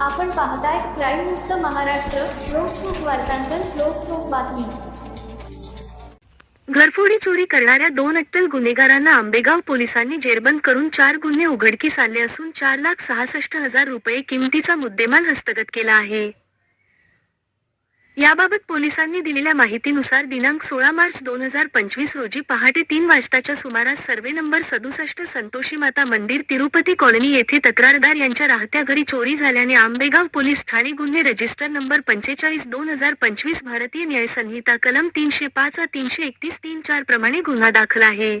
आपण पाहताय क्राईम मुक्त महाराष्ट्र लोकसुख वार्तांकन लोकसुख बातमी. घरफोडी चोरी करणाऱ्या दोन अट्टल गुन्हेगारांना आंबेगाव पोलिसांनी जेरबंद करून चार गुन्हे उघडकीस आणले असून चार लाख सहासष्ट हजार रुपये किमतीचा मुद्देमाल हस्तगत केला आहे. याबाबत पोलिसांनी दिलेल्या माहितीनुसार दिनांक सोळा मार्च दोन हजार पंचवीस रोजी पहाटे तीन वाजताच्या सुमारास सर्वे नंबर सदुसष्ट संतोषी माता मंदिर तिरुपती कॉलनी येथे तक्रारदार यांच्या राहत्या घरी चोरी झाल्याने आंबेगाव पोलीस ठाणे गुन्हे रजिस्टर नंबर पंचेचाळीस दोन हजार पंचवीस भारतीय न्याय संहिता कलम तीनशे पाच तीनशे एकतीस तीन चार प्रमाणे गुन्हा दाखल आहे.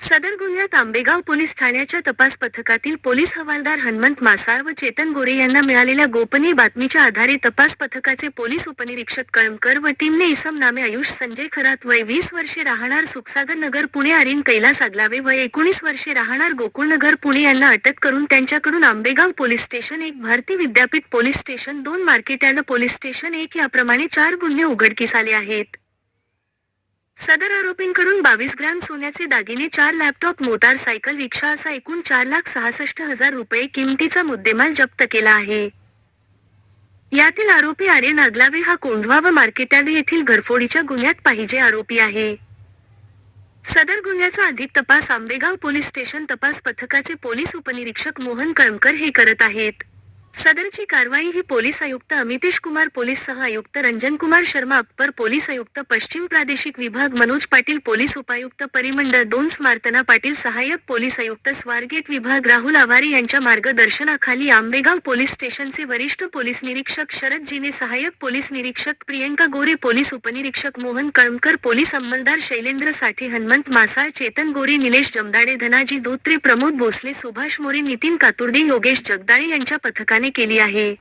सदर गुन्ह्यात आंबेगाव पोलीस ठाण्याच्या तपास पथकातील पोलीस हवालदार हनुमंत मासाळ व चेतन गोरे यांना मिळालेल्या गोपनीय बातमीच्या आधारे तपास पथकाचे पोलीस उपनिरीक्षक कळमकर व टीमने इसम नामे आयुष संजय खरात वय वीस वर्षे राहणार सुखसागर नगर पुणे आर्यन कैलास आगलावे वय एकोणीस वर्षे राहणार गोकुळनगर पुणे यांना अटक करून त्यांच्याकडून आंबेगाव पोलीस स्टेशन एक भारती विद्यापीठ पोलीस स्टेशन दोन मार्केट पोलीस स्टेशन एक याप्रमाणे चार गुन्हे उघडकीस आले आहेत. सदर आरोपींकडून बावीस ग्रॅम सोन्याचे दागिने चार लॅपटॉप मोटारसायकल रिक्षा असा एकूण चार लाख सहासष्ट हजार रुपये किमतीचा मुद्देमाल जप्त केला आहे. यातील आरोपी आर्यन आगलावे हा कोंढवा व मार्केटयार्ड येथील घरफोडीच्या गुन्ह्यात पाहिजे आरोपी आहे. सदर गुन्ह्याचा अधिक तपास आंबेगाव पोलीस स्टेशन तपास पथकाचे पोलीस उपनिरीक्षक मोहन कळमकर हे करत आहेत. सदरची कारवाई ही पोलीस आयुक्त अमितेश कुमार पोलीस सह आयुक्त रंजन कुमार शर्मा अप्पर पोलीस आयुक्त पश्चिम प्रादेशिक विभाग मनोज पाटील पोलीस उपायुक्त परिमंडळ दोन स्मार्तना पाटील सहाय्यक पोलीस आयुक्त स्वारगेट विभाग राहुल आवारी यांच्या मार्गदर्शनाखाली आंबेगाव पोलीस स्टेशनचे वरिष्ठ पोलीस निरीक्षक शरद जिने सहाय्यक पोलीस निरीक्षक प्रियंका गोरे पोलीस उपनिरीक्षक मोहन कळमकर पोलीस अंमलदार शैलेंद्र साठे हनुमंत मासाळ चेतन गोरे निलेश जमदाडे धनाजी धोत्रे प्रमोद भोसले सुभाष मोरे नितीन कातुर्डे योगेश जगदाळे यांच्या पथकाने केली आहे.